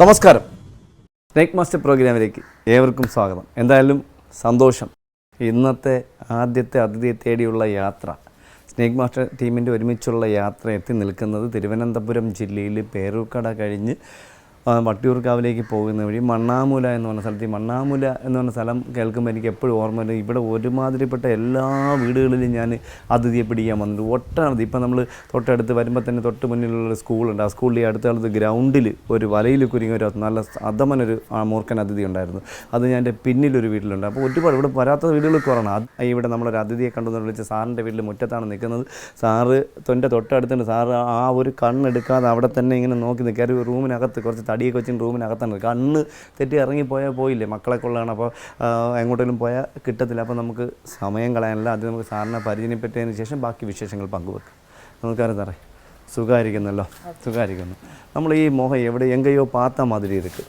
നമസ്കാരം. Snake master പ്രോഗ്രാമിലേക്ക് ഏവർക്കും സ്വാഗതം. എന്തായാലും സന്തോഷം. ഇന്നത്തെ ആദ്യത്തെ അതിഥിയെ തേടിയുള്ള യാത്ര സ്നേക്ക് മാസ്റ്റർ ടീമിന്റെ ഒരുമിച്ചുള്ള യാത്ര എത്തി നിൽക്കുന്നത് തിരുവനന്തപുരം ജില്ലയിൽ പേരൂക്കട കഴിഞ്ഞ് വട്ടിയൂർക്കാവിലേക്ക് പോകുന്ന വഴി മണ്ണാമുല എന്ന് പറഞ്ഞ സ്ഥലത്ത് ഈ മണ്ണാമുല എന്ന് പറഞ്ഞ സ്ഥലം കേൾക്കുമ്പോൾ എനിക്ക് എപ്പോഴും ഓർമ്മ വരും ഇവിടെ ഒരുമാതിരിപ്പെട്ട എല്ലാ വീടുകളിലും ഞാൻ അതിഥിയെ പിടിക്കാൻ വന്നിട്ടുണ്ട്. ഒട്ടനവധി. ഇപ്പം നമ്മൾ തൊട്ടടുത്ത് വരുമ്പോൾ തന്നെ തൊട്ട് മുന്നിലുള്ള സ്കൂളുണ്ട്. ആ സ്കൂളിൽ ഈ അടുത്ത കാലത്ത് ഗ്രൗണ്ടിൽ ഒരു വലയിൽ കുരുങ്ങിയ ഒരു നല്ല അതമനൊരു ആ മൂർഖൻ അതിഥി ഉണ്ടായിരുന്നു. അത് ഞാൻ എന്റെ പിന്നിലൊരു വീട്ടിലുണ്ട്. അപ്പോൾ ഒരുപാട് ഇവിടെ വരാത്ത വീടുകൾ കുറവാണ്. ഇവിടെ നമ്മളൊരു അതിഥിയെ കണ്ടെന്ന് വിളിച്ച് സാറിന്റെ വീട്ടിൽ മുറ്റത്താണ് നിൽക്കുന്നത്. സാറ് തൊന്റെ തൊട്ടടുത്തുണ്ട്. സാറ് ആ ഒരു കണ്ണെടുക്കാതെ അവിടെ തന്നെ ഇങ്ങനെ നോക്കി നിൽക്കുക. ഒരു റൂമിനകത്ത് കുറച്ച് തടിയൊക്കെ വെച്ചിട്ട് റൂമിനകത്താണ്. കണ്ണ് തെറ്റി ഇറങ്ങിപ്പോയാൽ പോയില്ലേ മക്കളെ കൊള്ളാണ് അപ്പോൾ എങ്ങോട്ടെങ്കിലും പോയാൽ കിട്ടത്തില്ല. അപ്പോൾ നമുക്ക് സമയം കളയാനല്ല അത് നമുക്ക് സാറിനെ പരിചയപ്പെട്ടതിന് ശേഷം ബാക്കി വിശേഷങ്ങൾ പങ്കുവെക്കാം. നമുക്കറിയാം സാറേ. സുഖമായിരിക്കുന്നല്ലോ? സുഖമായിരിക്കുന്നു. നമ്മൾ ഈ മുഖം എവിടെ എങ്കയോ പാത്ത മാതിരി ഇരിക്ക്.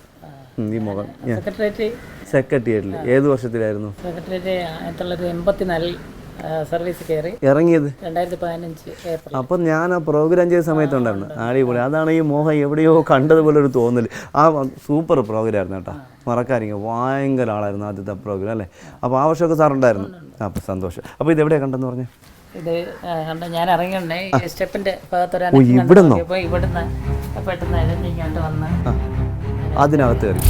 ഈ മുഖം സെക്രട്ടേറിയറ്റ്. സെക്രട്ടേറിയറ്റിൽ ഏത് വർഷത്തിലായിരുന്നു? സെക്രട്ടേറിയറ്റ് ആയിരത്തി തൊള്ളായിരത്തി എൺപത്തിനാലിൽ. സർവീസ് കയറി ഇറങ്ങിയത്? രണ്ടായിരത്തി പതിനഞ്ച് ഏപ്രിൽ. അപ്പം ഞാൻ ആ പ്രോഗ്രാം ചെയ്ത സമയത്തുണ്ടായിരുന്നു. അടിപൊളി. അതാണ് ഈ മോഹം എവിടെയോ കണ്ടതുപോലെ ഒരു തോന്നൽ ആ സൂപ്പർ പ്രോഗ്രാം ആയിരുന്നു കേട്ടോ. മറക്കാരിങ്ങ ഭയങ്കര ആളായിരുന്നു ആദ്യത്തെ പ്രോഗ്രാം അല്ലേ? അപ്പോൾ ആ വർഷമൊക്കെ സാറുണ്ടായിരുന്നു. അപ്പോൾ സന്തോഷം. അപ്പോൾ ഇത് എവിടെയാണ് കണ്ടെന്ന് പറഞ്ഞു? ഇത് കണ്ട ഞാൻ ഇറങ്ങിയുണ്ടേ. സ്റ്റെപ്പിന്റെ ഭാഗത്തൊരു ഇവിടുന്നോ? പെട്ടെന്ന് എഴുതി ഇങ്ങോട്ട് വന്ന് അതിനകത്ത് കയറി.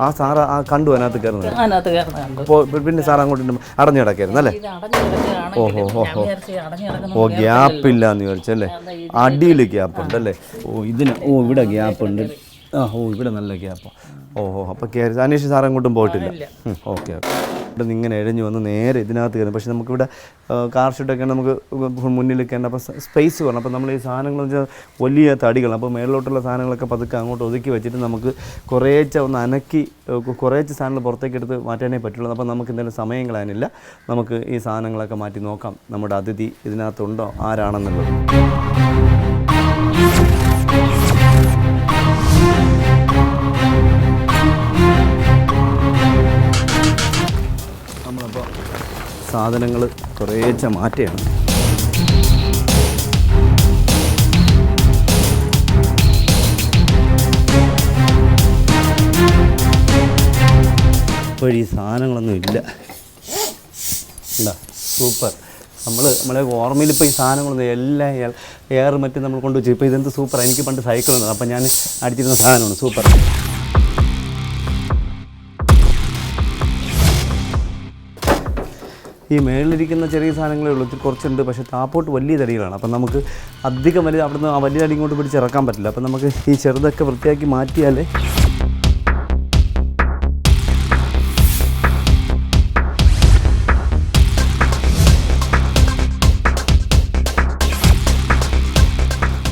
ആ സാറ് ആ കണ്ടു അതിനകത്ത് കയറുന്നത്? അതിനകത്ത് കണ്ടു. അപ്പോൾ പിന്നെ സാർ അങ്ങോട്ട് അടഞ്ഞു കിടക്കായിരുന്നു അല്ലേ? ഇത് അടഞ്ഞു കിടക്കുകയാണെങ്കിലും ഞാൻ വിചാരിച്ചു അടഞ്ഞു കിടക്കുന്ന ഓ ഗ്യാപ്പ് ഇല്ല എന്ന് ചോദിച്ചല്ലേ അടിയിൽ ഗ്യാപ്പ് ഉണ്ട് അല്ലേ ഓ ഇതിന് ഓ ഇവിടെ ഗ്യാപ്പ് ഉണ്ട്. ആ ഓ ഇവിടെ നല്ല ഗ്യാപ്പ്. ഓ അപ്പോൾ കയറി അന്വേഷിച്ച് സാർ അങ്ങോട്ടും പോയിട്ടില്ല. Okay okay. ഇവിടെ നിന്ന് ഇങ്ങനെ എഴഞ്ഞു വന്ന് നേരെ ഇതിനകത്ത് കയറും പക്ഷേ നമുക്കിവിടെ കാർ ഷൂട്ടൊക്കെ നമുക്ക് മുന്നിൽ നിൽക്കേണ്ട. അപ്പോൾ സ്പേസ് വേണം അപ്പോൾ നമ്മൾ ഈ സാധനങ്ങൾ വെച്ചാൽ വലിയ തടികൾ അപ്പോൾ മേളിലോട്ടുള്ള സാധനങ്ങളൊക്കെ പതുക്കെ അങ്ങോട്ട് ഒതുക്കി വെച്ചിട്ട് നമുക്ക് കുറേച്ച ഒന്ന് അനക്കി കുറേച്ച കുറേച്ച് സാധനങ്ങൾ പുറത്തേക്ക് എടുത്ത് മാറ്റാനേ പറ്റുള്ളൂ. അപ്പോൾ നമുക്ക് എന്തെങ്കിലും സമയം കളയാനില്ല. നമുക്ക് ഈ സാധനങ്ങളൊക്കെ മാറ്റി നോക്കാം. നമ്മുടെ അതിഥി ഇതിനകത്തുണ്ടോ? ആരാണെന്നുള്ളത്. സാധനങ്ങൾ കുറേച്ച മാറ്റയാണ് ഇപ്പോൾ ഈ സാധനങ്ങളൊന്നും ഇല്ല. സൂപ്പർ. നമ്മൾ നമ്മളെ ഓർമ്മയിൽ ഇപ്പോൾ ഈ സാധനങ്ങളൊന്നും എല്ലാം എയർ മറ്റും നമ്മൾ കൊണ്ടുവച്ചു ഇപ്പോൾ ഇതെന്ത് സൂപ്പർ എനിക്ക് പണ്ട് സൈക്കിൾ ഉണ്ട് അപ്പോൾ ഞാൻ അടിച്ചിരുന്ന സാധനമാണ് സൂപ്പർ. ഈ മേളിലിരിക്കുന്ന ചെറിയ സാധനങ്ങളേ ഉള്ളൂ. കുറച്ചുണ്ട്. പക്ഷേ താപ്പോട്ട് വലിയ തടികളാണ്. അപ്പം നമുക്ക് അധികം വലിയ അവിടുന്ന് ആ വലിയ തടി ഇങ്ങോട്ട് പിടിച്ച് ഇറക്കാൻ പറ്റില്ല. അപ്പം നമുക്ക് ഈ ചെറുതൊക്കെ വൃത്തിയാക്കി മാറ്റിയാലേ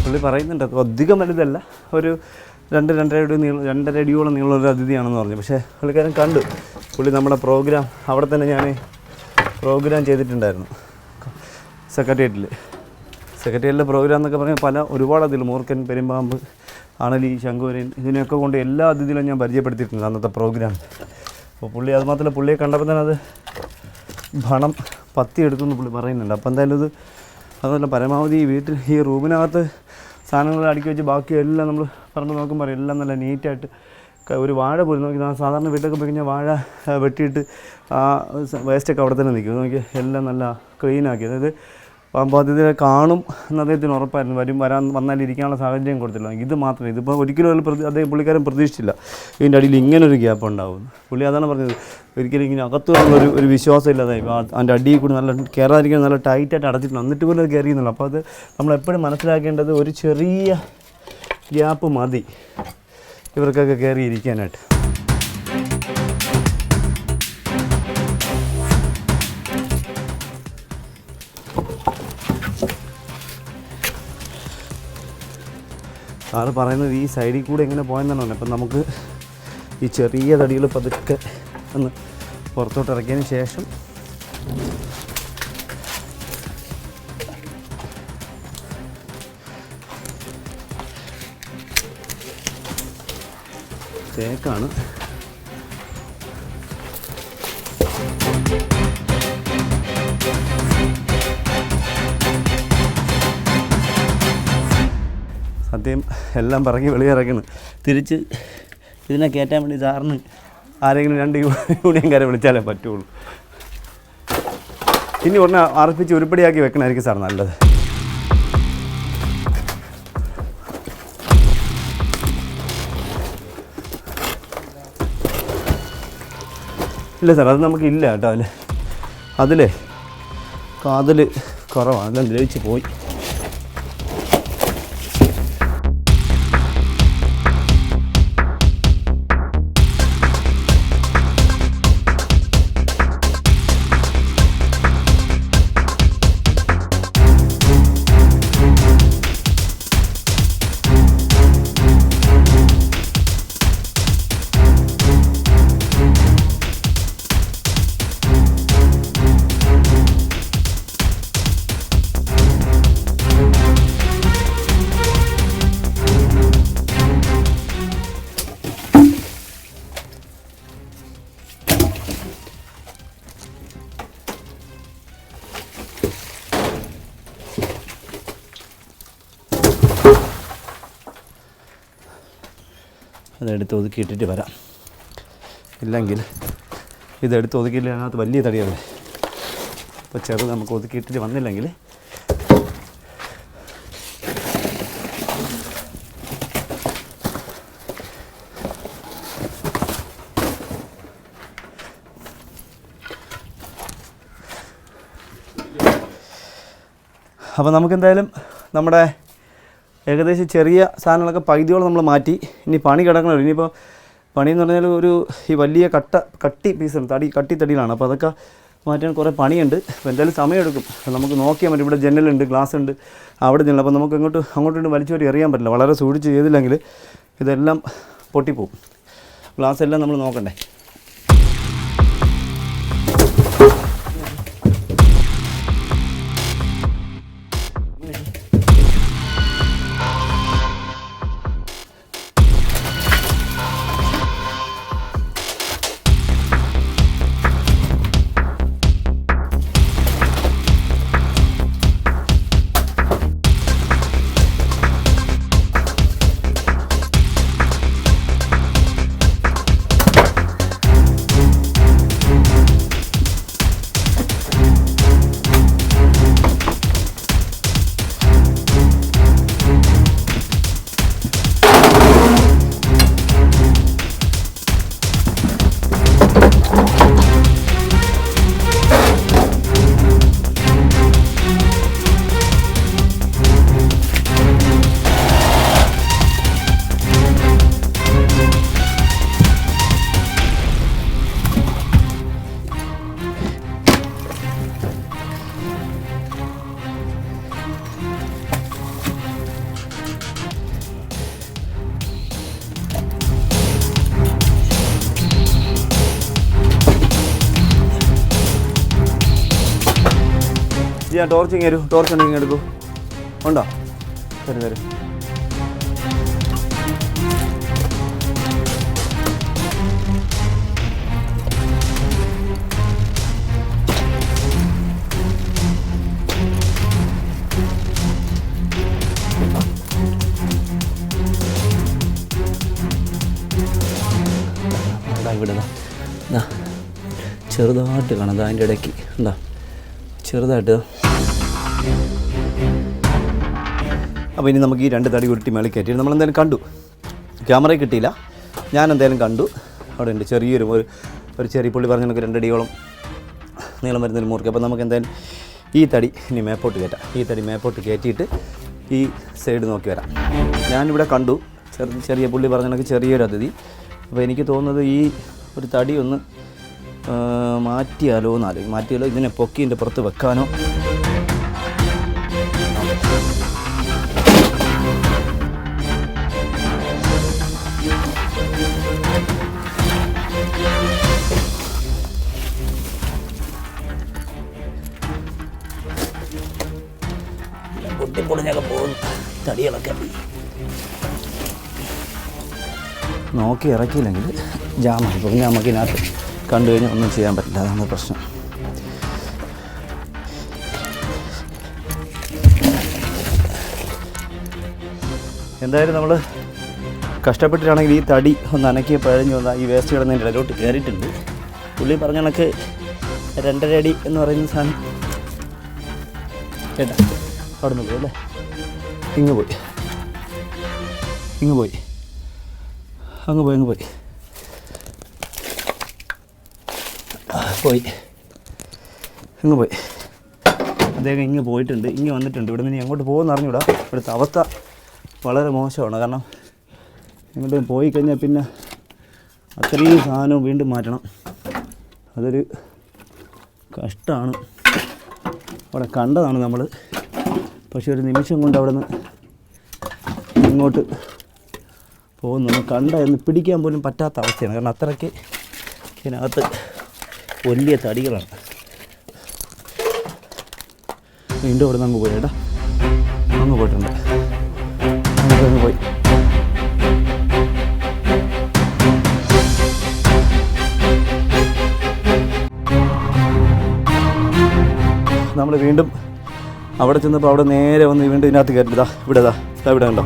പുള്ളി പറയുന്നുണ്ട് അധികം വലുതല്ല. ഒരു രണ്ട് രണ്ടര അടി നീളം രണ്ടര അടിയോളം നീളമുള്ള അതിഥിയാണെന്ന് പറഞ്ഞു. പക്ഷേ പുള്ളിക്കാരൻ കണ്ടു. പുള്ളി നമ്മുടെ പ്രോഗ്രാം അവിടെ തന്നെ ഞാൻ പ്രോഗ്രാം ചെയ്തിട്ടുണ്ടായിരുന്നു. സെക്രട്ടേറിയറ്റിൽ. സെക്രട്ടേറിയറ്റിലെ പ്രോഗ്രാം എന്നൊക്കെ പറഞ്ഞാൽ പല ഒരുപാട് അതിൽ മൂർക്കൻ പെരുമ്പാമ്പ് അണലി ശങ്കുവരൻ ഇതിനെയൊക്കെ കൊണ്ട് എല്ലാ അതിഥിയിലും ഞാൻ പരിചയപ്പെടുത്തിയിട്ടുണ്ട് അന്നത്തെ പ്രോഗ്രാം. അപ്പോൾ പുള്ളി അത് മാത്രമല്ല പുള്ളിയെ കണ്ടപ്പോൾ തന്നെ അത് ഭണം പത്തി എടുക്കുമെന്ന് പുള്ളി പറയുന്നുണ്ട്. അപ്പോൾ എന്തായാലും ഇത് അതല്ല പരമാവധി ഈ വീട്ടിൽ ഈ റൂമിനകത്ത് സാധനങ്ങൾ അടുക്കി വെച്ച് ബാക്കിയെല്ലാം നമ്മൾ പറഞ്ഞു നോക്കുമ്പോൾ എല്ലാം നല്ല നീറ്റായിട്ട് ഒരു വാഴ പോലും നോക്കി സാധാരണ വീട്ടിലൊക്കെ പോയി കഴിഞ്ഞാൽ വാഴ വെട്ടിയിട്ട് ആ വേസ്റ്റൊക്കെ അവിടെ തന്നെ നിൽക്കും. നോക്കി എല്ലാം നല്ല ക്ലീനാക്കി അതായത് അതിനെ കാണും എന്ന് അദ്ദേഹത്തിന് ഉറപ്പായിരുന്നു. വരും വരാൻ വന്നാൽ ഇരിക്കാനുള്ള സാഹചര്യം കൊടുത്തില്ല. ഇത് മാത്രമേ ഇതിപ്പോൾ ഒരിക്കലും അതിൽ പ്രതി അദ്ദേഹം പുള്ളിക്കാരൻ പ്രതീക്ഷിച്ചില്ല. ഇതിന്റെ അടിയിൽ ഇങ്ങനെ ഒരു ഗ്യാപ്പ് ഉണ്ടാവും. പുള്ളി അതാണ് പറഞ്ഞത്. ഒരിക്കലും ഇങ്ങനെ അകത്തു ഒരു ഒരു വിശ്വാസം ഇല്ലാതായി അതിന്റെ അടിയിൽ കൂടി നല്ല കയറാതിരിക്കാൻ നല്ല ടൈറ്റായിട്ട് അടച്ചിട്ടുണ്ട്. എന്നിട്ട് പോലും അത് കയറിയുന്നുള്ളൂ അപ്പോൾ അത് നമ്മളെപ്പോഴും മനസ്സിലാക്കേണ്ടത് ഒരു ചെറിയ ഗ്യാപ്പ് മതി. ഇവർക്കൊക്കെ കയറി ഇരിക്കാനായിട്ട് സാറ് പറയുന്നത് ഈ സൈഡിൽ കൂടെ എങ്ങനെ പോയെന്നാണ് പറഞ്ഞത്. അപ്പം നമുക്ക് ഈ ചെറിയ തടികൾ പതുക്കെ ഒന്ന് പുറത്തോട്ട് ഇറക്കിയതിന് ശേഷം തേക്കാണ് സത്യം എല്ലാം പറക്കി വെളിയിറക്കുന്നു തിരിച്ച് ഇതിനെ കയറ്റാൻ വേണ്ടി സാറിന് ആരെങ്കിലും രണ്ട് യൂണിയൻകാരെ വിളിച്ചാലേ പറ്റുള്ളൂ. ഇനി ഉടനെ അർപ്പിച്ച് ഉരുപ്പടിയാക്കി വെക്കണമായിരിക്കും സാർ നല്ലത്. ഇല്ല സാർ അത് നമുക്കില്ല കേട്ടോ അതിൽ അതിലേ കാതൽ കുറവാണ്. എല്ലാം ദ്രവിച്ച് പോയി? അതെടുത്ത് ഒതുക്കിയിട്ടിട്ട് വരാം. ഇല്ലെങ്കിൽ ഇതെടുത്ത് ഒതുക്കിയില്ല അതിനകത്ത് വലിയ തടിയല്ലേ അപ്പോൾ ചെറുത് നമുക്ക് ഒതുക്കിയിട്ടിട്ട് വന്നില്ലെങ്കിൽ അപ്പോൾ നമുക്കെന്തായാലും നമ്മുടെ ഏകദേശം ചെറിയ സാധനങ്ങളൊക്കെ പകുതിയോളം നമ്മൾ മാറ്റി. ഇനി പണി കിടക്കണമല്ലോ ഇനിയിപ്പോൾ പണി എന്ന് പറഞ്ഞാൽ ഒരു ഈ വലിയ കട്ട കട്ടി പീസാണ് തടി കട്ടി തടിയിലാണ് അപ്പോൾ അതൊക്കെ മാറ്റാൻ കുറേ പണിയുണ്ട്. അപ്പോൾ എന്തായാലും സമയമെടുക്കും. നമുക്ക് നോക്കിയാൽ മതി. ഇവിടെ ജനലുണ്ട് ഗ്ലാസ് ഉണ്ട്. അവിടെ ജനൽ. അപ്പോൾ നമുക്ക് ഇങ്ങോട്ട് അങ്ങോട്ട് വലിച്ചു വരി അറിയാൻ പറ്റില്ല. വളരെ സൂക്ഷിച്ച് ചെയ്തില്ലെങ്കിൽ ഇതെല്ലാം പൊട്ടിപ്പോവും. ഗ്ലാസ് എല്ലാം നമ്മൾ നോക്കണ്ടേ? ഞാൻ ടോർച്ച് ഇങ്ങനെ തരൂ ടോർച്ച് ഉണ്ടെങ്കിൽ എടുക്കൂ. ഉണ്ടോ? തരും തരും. ചെറുതായിട്ട് കാണാം. അതിന്റെ ഇടയ്ക്ക്. എന്താ ചെറുതായിട്ട് അപ്പോൾ ഇനി നമുക്ക് ഈ രണ്ട് തടി ഉരുട്ടി മേളിൽ കയറ്റി. നമ്മളെന്തായാലും കണ്ടു. ക്യാമറയിൽ കിട്ടിയില്ല. ഞാൻ എന്തായാലും കണ്ടു. അവിടെ ഉണ്ട് ചെറിയൊരു ഒരു ഒരു ചെറിയ പുള്ളി പറഞ്ഞ നമുക്ക് രണ്ടടിയോളം നീളം വരുന്നൊരു മുറുക്കി അപ്പോൾ നമുക്ക് എന്തായാലും ഈ തടി ഇനി മേപ്പോട്ട് കയറ്റാം. ഈ തടി മേപ്പോട്ട് കയറ്റിയിട്ട് ഈ സൈഡ് നോക്കി വരാം. ഞാനിവിടെ കണ്ടു. ചെറിയ ചെറിയ പുള്ളി പറഞ്ഞ കണക്ക് ചെറിയൊരു അതിഥി. അപ്പോൾ എനിക്ക് തോന്നുന്നത് ഈ ഒരു തടി ഒന്ന് മാറ്റിയാലോ എന്നാലും മാറ്റിയാലോ? ഇതിനെ പൊക്കി ഇതിന്റെ പുറത്ത് വെക്കാനോ? പൊട്ടിപ്പൊളിഞ്ഞൊക്കെ പോകുന്നു. തടികളൊക്കെ നോക്കി ഇറക്കിയില്ലെങ്കിൽ ജാമായി പോകും. നമുക്ക് കണ്ടു കഴിഞ്ഞാൽ ഒന്നും ചെയ്യാൻ പറ്റില്ല. അതാണ് പ്രശ്നം. എന്തായാലും നമ്മൾ കഷ്ടപ്പെട്ടിട്ടാണെങ്കിൽ ഈ തടി ഒന്ന് അനക്കി പഴഞ്ഞു വന്നാൽ ഈ വേസ്റ്റ് കിടന്നതിന്റെ ഇടയിലോട്ട് കയറിയിട്ടുണ്ട്. പുള്ളി പറഞ്ഞ കണക്ക് രണ്ടര അടി എന്ന് പറയുന്ന സാധനം. കേട്ടാ? അവിടെ നിന്ന് അല്ലേ? ഇങ്ങ് പോയി. ഇങ്ങ് പോയി. അങ്ങ് പോയി അങ്ങ് പോയി. പോയി. ഇങ്ങ് പോയി. അദ്ദേഹം ഇങ്ങ് പോയിട്ടുണ്ട്. ഇങ്ങ് വന്നിട്ടുണ്ട്. ഇവിടെ നിന്ന് എങ്ങോട്ട് പോകുമെന്ന് അറിഞ്ഞൂടാ. ഇവിടുത്തെ അവസ്ഥ വളരെ മോശമാണ്. കാരണം ഇങ്ങോട്ട് പോയി കഴിഞ്ഞാൽ പിന്നെ അത്രയും സാധനവും വീണ്ടും മാറ്റണം. അതൊരു കഷ്ടമാണ് അവിടെ കണ്ടതാണ് നമ്മൾ പക്ഷേ ഒരു നിമിഷം കൊണ്ട് അവിടെ നിന്ന് ഇങ്ങോട്ട് പോകുന്നു. കണ്ട എന്ന് പിടിക്കാൻ പോലും പറ്റാത്ത അവസ്ഥയാണ്. കാരണം അത്രയ്ക്ക് ഇതിനകത്ത് വലിയ തടികളാണ്. വീണ്ടും അവിടെ നിന്ന് അങ്ങ് പോയി. ഏട്ടാ അങ്ങ് പോയിട്ടുണ്ട്. അങ്ങ് പോയി. നമ്മൾ വീണ്ടും അവിടെ ചെന്നപ്പോൾ അവിടെ നേരെ വന്ന് വീണ്ടും ഇതിനകത്ത് കയറ്റിതാ ഇവിടെ ഇതാ ഇവിടെ കണ്ടോ?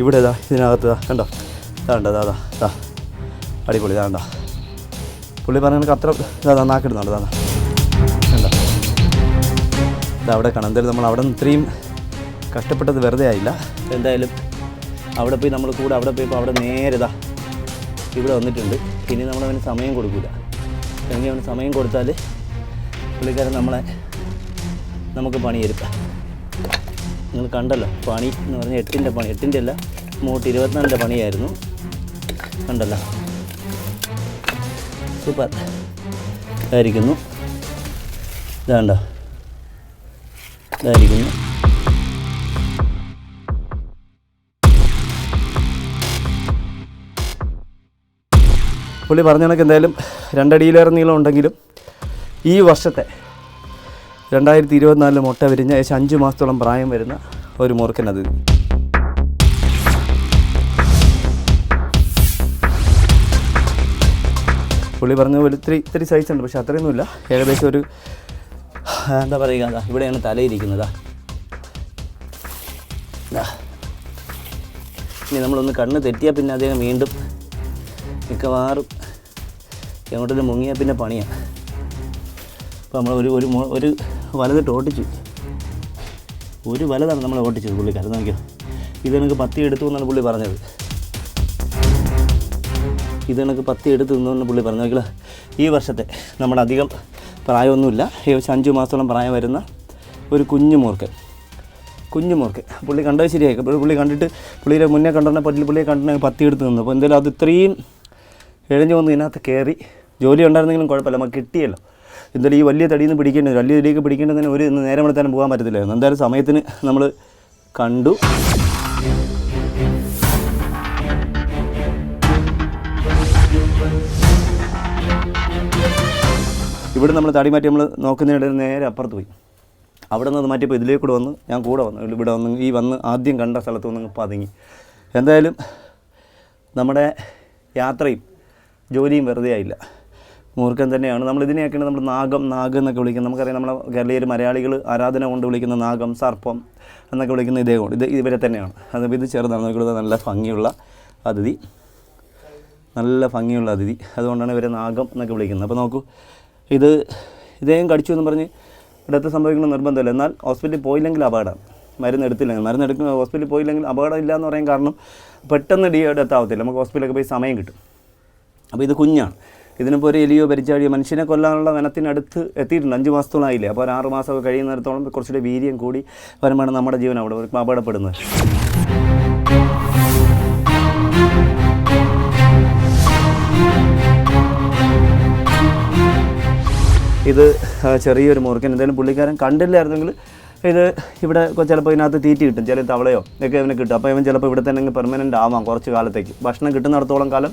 ഇവിടെ ഇതാ ഇതിനകത്ത് ഇതാ കണ്ടോ? ഇതാ കണ്ടോ ഇതാ ഇതാ ഇതാ അടിപൊളി ഇതാ കണ്ടോ? പുള്ളി പറഞ്ഞ അത്ര ഇതാ നാക്കിടുന്നുണ്ട് ഇതാ. കണ്ടോ? ഇത് അവിടെ കാണാം. എന്തായാലും നമ്മൾ അവിടെ നിന്ന് ഇത്രയും കഷ്ടപ്പെട്ടത് വെറുതെ ആയില്ല. എന്തായാലും അവിടെ പോയി നമ്മൾ കൂടെ അവിടെ പോയപ്പോൾ അവിടെ നേരെ ഇതാ ഇവിടെ വന്നിട്ടുണ്ട്. ഇനി നമ്മൾ അവന് സമയം കൊടുക്കില്ല അല്ലെങ്കിൽ അവന് സമയം കൊടുത്താൽ പുള്ളിക്കാരൻ നമ്മളെ നമുക്ക് പണി തരും നിങ്ങൾ കണ്ടല്ലോ പണി എന്ന് പറഞ്ഞാൽ എട്ടിന്റെ പണി എട്ടിന്റെ അല്ല മൂട്ട് ഇരുപത്തിനാലിന്റെ പണിയായിരുന്നു. കണ്ടല്ലോ. സൂപ്പർ. ഇതായിരിക്കുന്നു. ഇതാണ്ടോ? ഇതായിരിക്കുന്നു. പുള്ളി പറഞ്ഞ കണക്ക് എന്തായാലും രണ്ടടിയിലേറെ നീളം ഉണ്ടെങ്കിലും ഈ വർഷത്തെ രണ്ടായിരത്തി ഇരുപത്തിനാലിൽ മുട്ട വിരിഞ്ഞ ഏകദേശം അഞ്ച് മാസത്തോളം പ്രായം വരുന്ന ഒരു മുറുക്കനത് പുള്ളി പറഞ്ഞ പോലെ ഇത്തിരി ഇത്തിരി സൈസ് ഉണ്ട് പക്ഷെ അത്രയൊന്നുമില്ല. ഏകദേശം ഒരു എന്താ പറയുക ഇവിടെയാണ് തലയിരിക്കുന്നതാ. ഇനി നമ്മളൊന്ന് കണ്ണ് തെറ്റിയാൽ പിന്നെ അദ്ദേഹം വീണ്ടും മിക്കവാറും എങ്ങോട്ടൊന്ന് മുങ്ങിയാൽ പിന്നെ പണിയാണ് അപ്പോൾ നമ്മൾ ഒരു ഒരു ഒരു വലതിട്ട് ഓട്ടിച്ചു ഒരു വലതാണ് നമ്മൾ ഓട്ടിച്ചത് പുള്ളിക്കാരൻ. നോക്കിയോ? ഇത് എനിക്ക് പത്തി എടുത്തു എന്നാണ് പുള്ളി പറഞ്ഞത്. ഇത് എനിക്ക് പത്തി എടുത്തു എന്ന് പുള്ളി പറഞ്ഞു നോക്കിയാൽ ഈ വർഷത്തെ നമ്മുടെ അധികം പ്രായമൊന്നുമില്ല. ഏകദേശം അഞ്ച് മാസത്തോളം പ്രായം വരുന്ന ഒരു കുഞ്ഞു മൂർക്കൻ കുഞ്ഞു മൂർക്ക്. പുള്ളി കണ്ടത് ശരിയായി. പുള്ളി കണ്ടിട്ട് പുള്ളിയുടെ മുന്നേ കണ്ടെന്ന പറ്റിൽ പുള്ളിയെ കണ്ടിട്ട് പത്തി എടുത്ത് നിന്നു. അപ്പോൾ എന്തായാലും അത് ഇത്രയും എഴിഞ്ഞു വന്ന് ഇതിനകത്ത് കയറി. ജോലി ഉണ്ടായിരുന്നെങ്കിലും കുഴപ്പമില്ല. നമുക്ക് കിട്ടിയല്ലോ. എന്തായാലും ഈ വലിയ തടിയിൽ നിന്ന് പിടിക്കേണ്ടത് വലിയ തടിയൊക്കെ പിടിക്കേണ്ടതിന് ഒരു നേരം എടുത്താലും പോകാൻ പറ്റത്തില്ലായിരുന്നു. എന്തായാലും സമയത്തിന് നമ്മൾ കണ്ടു. ഇവിടെ നമ്മൾ തടി മാറ്റി നമ്മൾ നോക്കുന്നതിനിടയിൽ നേരെ അപ്പുറത്ത് പോയി. അവിടെ നിന്ന് മാറ്റിയപ്പോൾ ഇതിലേക്ക് കൂടെ വന്ന് ഞാൻ കൂടെ വന്നു. ഇവിടെ വന്ന് ഈ വന്ന് ആദ്യം കണ്ട സ്ഥലത്ത് വന്ന് പതുങ്ങി. എന്തായാലും നമ്മുടെ യാത്രയും ജോലിയും വെറുതെ ആയില്ല. മൂർഖൻ തന്നെയാണ്. നമ്മൾ ഇതിനെയൊക്കെയാണ് നമ്മൾ നാഗം നാഗം എന്നൊക്കെ വിളിക്കുന്നത്. നമുക്കറിയാം നമ്മളെ കേരളീയർ മലയാളികൾ ആരാധന കൊണ്ട് വിളിക്കുന്ന നാഗം സർപ്പം എന്നൊക്കെ വിളിക്കുന്ന ഇതേ കൊണ്ട്. ഇത് ഇവരെ തന്നെയാണ്. അത് ഇത് ചേർന്നാണ് നോക്കിയത് നല്ല ഭംഗിയുള്ള അതിഥി. നല്ല ഭംഗിയുള്ള അതിഥി. അതുകൊണ്ടാണ് ഇവരെ നാഗം എന്നൊക്കെ വിളിക്കുന്നത്. അപ്പോൾ നോക്കൂ. ഇത് ഇദ്ദേഹം കടിച്ചു എന്ന് പറഞ്ഞ് ഇടത്ത് സംഭവിക്കുന്ന നിർബന്ധമില്ല. എന്നാൽ ഹോസ്പിറ്റലിൽ പോയില്ലെങ്കിൽ അപകടം. മരുന്ന് എടുത്തില്ലെങ്കിൽ. മരുന്ന് എടുക്കുന്ന ഹോസ്പിറ്റലിൽ പോയില്ലെങ്കിൽ അപകടം ഇല്ല എന്ന് പറയാൻ കാരണം പെട്ടെന്ന് ഡി ഡെത്ത് നമുക്ക് ഹോസ്പിറ്റലൊക്കെ പോയി സമയം കിട്ടും. അപ്പോൾ ഇത് കുഞ്ഞാണ്. ഇതിനിപ്പോൾ ഒരു എലിയോ പരിചാടിയോ മനുഷ്യനെ കൊല്ലാനുള്ള വനത്തിനടുത്ത് എത്തിയിട്ടുണ്ട്. അഞ്ച് മാസത്തോളമായില്ലേ അപ്പോൾ ഒരു ആറ് മാസമൊക്കെ കഴിയുന്നിടത്തോളം കുറച്ചുകൂടി വീര്യം കൂടി വരുമ്പോഴാണ് നമ്മുടെ ജീവൻ അവിടെ അപകടപ്പെടുന്നത്. ഇത് ചെറിയൊരു മുറുക്കൻ. എന്തായാലും പുള്ളിക്കാരൻ കണ്ടില്ലായിരുന്നെങ്കിൽ ഇത് ഇവിടെ ചിലപ്പോൾ ഇതിനകത്ത് തീറ്റി കിട്ടും. ചില തവളയോ ഒക്കെ ഇവന് കിട്ടും. അപ്പോൾ ഇവൻ ചിലപ്പോൾ ഇവിടെ തന്നെ പെർമനന്റ് ആവാം കുറച്ച് കാലത്തേക്ക്. ഭക്ഷണം കിട്ടുന്നിടത്തോളം കാലം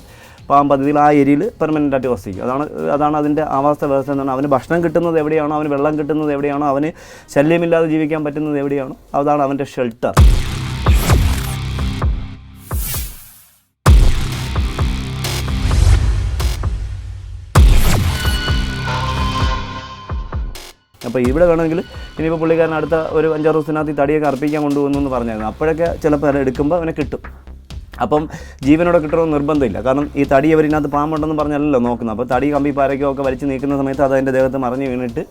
പാവം പദ്ധതിയിൽ ആ ഏരിയയിൽ പെർമനന്റ് ആയിട്ട് വസിക്കും. അതാണ് അതാണ് അതിന്റെ ആവാസ വ്യവസ്ഥ എന്നാണ് അവന് ഭക്ഷണം കിട്ടുന്നത് എവിടെയാണോ അവന് വെള്ളം കിട്ടുന്നത് എവിടെയാണോ അവന് ശല്യമില്ലാതെ ജീവിക്കാൻ പറ്റുന്നത് എവിടെയാണോ അതാണ് അവന്റെ ഷെൽട്ടർ അപ്പോൾ ഇവിടെ വേണമെങ്കിൽ ഇനിയിപ്പോൾ പുള്ളിക്കാരൻ അടുത്ത ഒരു അഞ്ചാറ് ദിവസത്തിനകത്ത് ഈ തടിയൊക്കെ അർപ്പിക്കാൻ കൊണ്ടുപോകുന്നു എന്ന് പറഞ്ഞായിരുന്നു. അപ്പോഴൊക്കെ ചിലപ്പോൾ എടുക്കുമ്പോൾ അവനെ കിട്ടും. അപ്പം ജീവനോടെ കിട്ടണമെന്ന് നിർബന്ധമില്ല. കാരണം ഈ തടി അവരിനകത്ത് പാമ്പുണ്ടെന്ന് പറഞ്ഞല്ലോ നോക്കുന്നത്. അപ്പോൾ തടി കമ്പി പാരയ്ക്കോ ഒക്കെ വലിച്ച് നീക്കുന്ന സമയത്ത് അത് അതിന്റെ ദേഹത്ത് മറിഞ്ഞ് വീണിട്ട്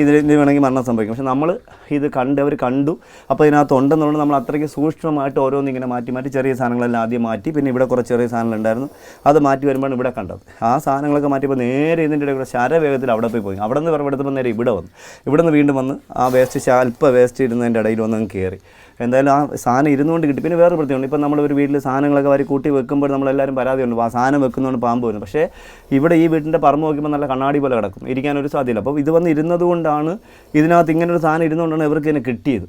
ഇതിൽ വേണമെങ്കിൽ മരണം സംഭവിക്കും. പക്ഷെ നമ്മൾ ഇത് കണ്ട് അവർ കണ്ടു. അപ്പോൾ ഇതിനകത്ത് ഉണ്ടെന്നുള്ളത് നമ്മൾ അത്രയ്ക്ക് സൂക്ഷ്മമായിട്ട് ഓരോന്ന് ഇങ്ങനെ മാറ്റി മാറ്റി ചെറിയ സാധനങ്ങളെല്ലാം ആദ്യം മാറ്റി. പിന്നെ ഇവിടെ കുറച്ച് ചെറിയ സാധനങ്ങളുണ്ടായിരുന്നു അത് മാറ്റി വരുമ്പോൾ ഇവിടെ കണ്ടത്. ആ സാധനങ്ങളൊക്കെ മാറ്റിയപ്പോൾ നേരെ ഇതിന്റെ ഇടയിൽ ശരവേഗത്തിൽ അവിടെ പോയി പോയി. അവിടെ നിന്ന് വിറവെടുത്തപ്പോൾ നേരെ ഇവിടെ വന്നു. ഇവിടെ നിന്ന് വീണ്ടും വന്ന് ആ വേസ്റ്റ് അല്പ വേസ്റ്റ് ഇരുന്നതിന്റെ ഇടയിൽ വന്ന് അങ്ങ് കയറി. എന്തായാലും ആ സാധനം ഇരുന്നുകൊണ്ട് കിട്ടി. പിന്നെ വേറെ പ്രത്യേകമുണ്ട് ഇപ്പം നമ്മൾ ഒരു വീട്ടിൽ സാധനങ്ങളൊക്കെ വരി കൂട്ടി വെക്കുമ്പോൾ നമ്മളെല്ലാവരും പരാതിയുണ്ട്. ആ സാധനം വെക്കുന്നതുകൊണ്ട് പാമ്പ് വരുന്നു. പക്ഷേ ഇവിടെ ഈ വീട്ടിന്റെ പറമ്പ് നോക്കുമ്പോൾ നല്ല കണ്ണാടി പോലെ കിടക്കും. ഇരിക്കാനൊരു സാധ്യത അപ്പോൾ ഇത് വന്ന് ഇരുന്നതുകൊണ്ടാണ് ഇതിനകത്ത് ഇങ്ങനെ ഒരു സാധനം ഇരുന്നുകൊണ്ടാണ് ഇവർക്ക് ഇതിനെ കിട്ടിയത്.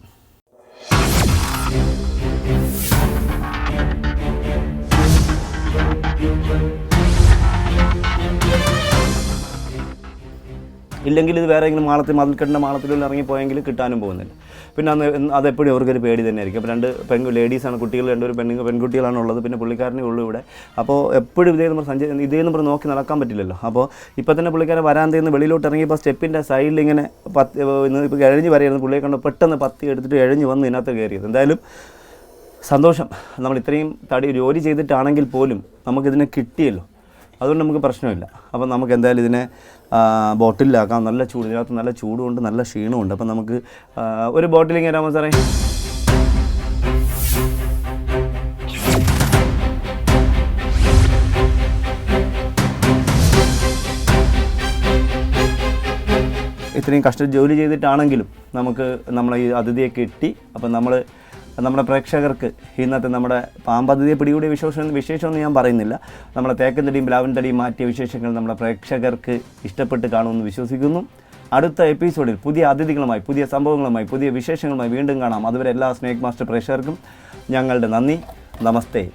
ഇല്ലെങ്കിൽ ഇത് വേറെ എങ്കിലും മാളത്തിൽ മതിൽക്കെട്ടിന്റെ മാളത്തിലുള്ള ഇറങ്ങിപ്പോയെങ്കിൽ കിട്ടാനും പോകുന്നില്ല. പിന്നെ അന്ന് അതെപ്പോഴും അവർക്കൊരു പേടി തന്നെ ആയിരിക്കും അപ്പോൾ രണ്ട് പെൺ ലേഡീസാണ് കുട്ടികൾ രണ്ടൊരു പെണ്ണു പെൺകുട്ടികളാണ് ഉള്ളത്. പിന്നെ പുള്ളിക്കാരനേ ഉള്ളൂ ഇവിടെ. അപ്പോൾ എപ്പോഴും ഇതേ നമ്മൾ സഞ്ചരി ഇതേ നമ്മൾ നോക്കി നടക്കാൻ പറ്റില്ലല്ലോ. അപ്പോൾ ഇപ്പോൾ തന്നെ പുള്ളിക്കാരൻ വരാൻ നിന്ന് വെളിയിലോട്ട് ഇറങ്ങിയപ്പോൾ സ്റ്റെപ്പിന്റെ സൈഡിൽ ഇങ്ങനെ പത്ത് ഇപ്പോൾ എഴഞ്ഞ് വരെയായിരുന്നു പുള്ളിയെ കണ്ട് പെട്ടെന്ന് പത്തി എടുത്തിട്ട് എഴഞ്ഞ് വന്ന് ഇതിനകത്ത് കയറിയത്. എന്തായാലും സന്തോഷം. നമ്മൾ ഇത്രയും തടി ജോലി ചെയ്തിട്ടാണെങ്കിൽ പോലും നമുക്കിതിനെ കിട്ടിയല്ലോ. അതുകൊണ്ട് നമുക്ക് പ്രശ്നമില്ല. അപ്പം നമുക്ക് എന്തായാലും ഇതിനെ ബോട്ടിലാക്കാം നല്ല ചൂട് ഇതിനകത്ത് നല്ല ചൂടുമുണ്ട് നല്ല ക്ഷീണമുണ്ട്. അപ്പം നമുക്ക് ഒരു ഒരു ബോട്ടിലിങ് തരാമോ സാറേ? ഇത്രയും കഷ്ട ജോലി ചെയ്തിട്ടാണെങ്കിലും നമുക്ക് നമ്മളെ ഈ അതിഥിയെ കിട്ടി. അപ്പം നമ്മൾ നമ്മുടെ പ്രേക്ഷകർക്ക് ഇന്നത്തെ നമ്മുടെ പാമ്പതിയെ പിടികൂടിയ വിശേഷം വിശേഷമൊന്നും ഞാൻ പറയുന്നില്ല. നമ്മുടെ തേക്കൻ തടിയും പ്ലാവൻ തടിയും മാറ്റിയ വിശേഷങ്ങൾ നമ്മുടെ പ്രേക്ഷകർക്ക് ഇഷ്ടപ്പെട്ട് കാണുമെന്ന് വിശ്വസിക്കുന്നു. അടുത്ത എപ്പിസോഡിൽ പുതിയ അതിഥികളുമായി പുതിയ സംഭവങ്ങളുമായി പുതിയ വിശേഷങ്ങളുമായി വീണ്ടും കാണാം. അതുവരെ എല്ലാ സ്നേക് മാസ്റ്റർ പ്രേക്ഷകർക്കും ഞങ്ങളുടെ നന്ദി. നമസ്തേ.